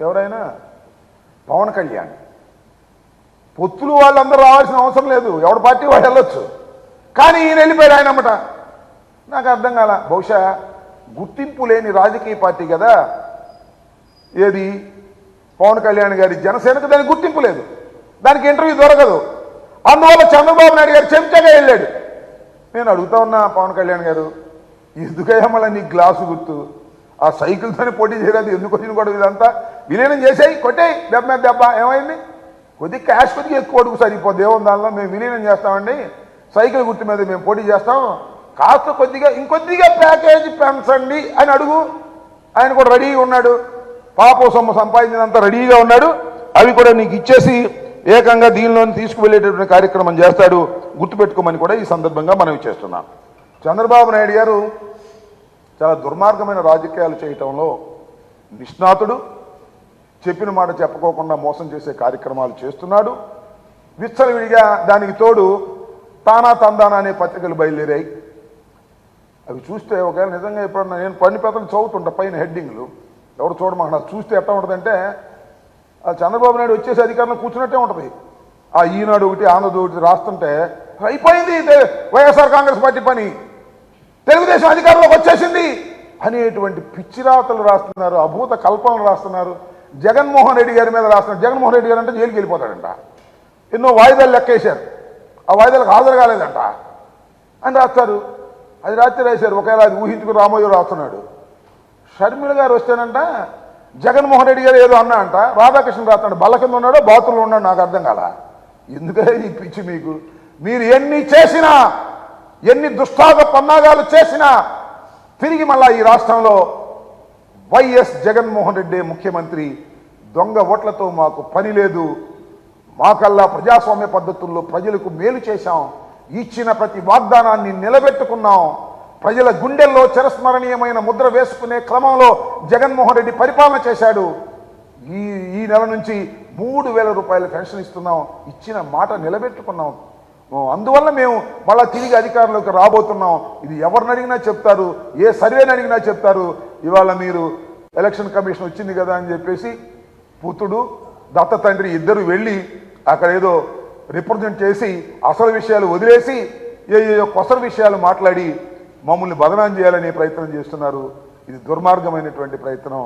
ఎవరైనా పవన్ కళ్యాణ్. పొత్తులు వాళ్ళందరూ రావాల్సిన అవసరం లేదు. ఎవడ పార్టీ వాళ్ళు వెళ్ళొచ్చు. కానీ ఈయన వెళ్ళిపోయాడు ఆయన అమ్మట. నాకు అర్థం కాల. బహుశా గుర్తింపు లేని రాజకీయ పార్టీ కదా. ఏది? పవన్ కళ్యాణ్ గారి జనసేనకు దానికి గుర్తింపు లేదు. దానికి ఇంటర్వ్యూ దొరకదు. అందువల్ల చంద్రబాబు నాయుడు గారు చెంచగా వెళ్ళాడు. నేను అడుగుతా ఉన్నా పవన్ కళ్యాణ్ గారు ఎందుకయ్యా మళ్ళీ నీ గ్లాసు గుర్తు? ఆ సైకిల్తోనే పోటీ చేయలేదు ఎందుకు వచ్చిన కూడా ఇదంతా? విలీనం చేసేయి కొట్టేయి దెబ్బ మీద దెబ్బ. ఏమైంది? కొద్ది క్యాష్ కొద్దిగా ఎక్కువ అడుగు సరిపోద్ది ఏముంది దానిలో మేము విలీనం చేస్తామండి. సైకిల్ గుర్తు మీద మేము పోటీ చేస్తాం. కాస్త కొద్దిగా ఇంకొద్దిగా ప్యాకేజీ పెంచండి అని అడుగు. ఆయన కూడా రెడీగా ఉన్నాడు. పాప సొమ్ము సంపాదించినంత రెడీగా ఉన్నాడు. అవి కూడా నీకు ఇచ్చేసి ఏకంగా దీనిలోని తీసుకువెళ్ళేటటువంటి కార్యక్రమం చేస్తాడు. గుర్తుపెట్టుకోమని కూడా ఈ సందర్భంగా మనం చేస్తున్నాం. చంద్రబాబు నాయుడు గారు చాలా దుర్మార్గమైన రాజకీయాలు చేయటంలో నిష్ణాతుడు చెప్పిన మాట చెప్పుకోకుండా మోసం చేసే కార్యక్రమాలు చేస్తున్నాడు. విచ్చలవిడిగా దానికి తోడు తానా తందానా అనే పత్రికలు బయలుదేరాయి. అవి చూస్తే ఒకవేళ నిజంగా ఎప్పుడన్నా నేను పని పెద్దలు చదువుతుంటా పైన హెడ్డింగ్లు. ఎవరు చూడమన్నా చూస్తే ఎట్లా ఉంటుందంటే ఆ చంద్రబాబు నాయుడు వచ్చేసి అధికారంలో కూర్చున్నట్టే ఉంటుంది. ఆ ఈనాడు ఒకటి ఆనంద్ ఒకటి రాస్తుంటే అయిపోయింది వైఎస్ఆర్ కాంగ్రెస్ పార్టీ పని. తెలుగుదేశం అధికారంలోకి వచ్చేసింది అనేటువంటి పిచ్చిరాతలు రాస్తున్నారు అభూత కల్పనలు రాస్తున్నారు. జగన్మోహన్ రెడ్డి గారి మీద రాస్తున్నాడు జగన్మోహన్ రెడ్డి గారు అంటే జైలుకి వెళ్ళిపోతాడంట. ఎన్నో వాయిదాలు లెక్కేశారు. ఆ వాయిదాలకు హాజరు కాలేదంట. అని రాస్తారు. అది రాత్రి రాశారు. ఒకవేళ అది ఊహించుకుని రామోజీ రాస్తున్నాడు. షర్మిల గారు వస్తేనంట జగన్మోహన్ రెడ్డి గారు ఏదో అన్నా అంట రాధాకృష్ణ రాస్తున్నాడు. బల్ల కింద ఉన్నాడో బాత్రూంలో ఉన్నాడు నాకు అర్థం కాల. ఎందుకంటే ఈ పిచ్చి మీకు? మీరు ఎన్ని చేసినా ఎన్ని దుష్టాగ పన్నాగాలు చేసినా తిరిగి మళ్ళా ఈ రాష్ట్రంలో వైఎస్ జగన్మోహన్ రెడ్డి ముఖ్యమంత్రి దొంగ ఓట్లతో మాకు పని లేదు. మాకల్లా ప్రజాస్వామ్య పద్ధతుల్లో ప్రజలకు మేలు చేశాం. ఇచ్చిన ప్రతి వాగ్దానాన్ని నిలబెట్టుకున్నాం. ప్రజల గుండెల్లో చిరస్మరణీయమైన ముద్ర వేసుకునే క్రమంలో జగన్మోహన్ రెడ్డి పరిపాలన చేశాడు. ఈ ఈ నెల నుంచి మూడు వేల రూపాయల పెన్షన్ ఇస్తున్నాం. ఇచ్చిన మాట నిలబెట్టుకున్నాం. అందువల్ల మేము మళ్ళా తిరిగి అధికారంలోకి రాబోతున్నాం. ఇది ఎవరిని అడిగినా చెప్తారు ఏ సర్వేని అడిగినా చెప్తారు. ఇవాళ మీరు ఎలక్షన్ కమిషన్ వచ్చింది కదా అని చెప్పేసి పుత్రుడు దత్త తండ్రి ఇద్దరు వెళ్ళి అక్కడ ఏదో రిప్రజెంట్ చేసి అసలు విషయాలు వదిలేసి ఏ ఏ కొసరు విషయాలు మాట్లాడి మమ్మల్ని బదనాం చేయాలనే ప్రయత్నం చేస్తున్నారు. ఇది దుర్మార్గమైనటువంటి ప్రయత్నం.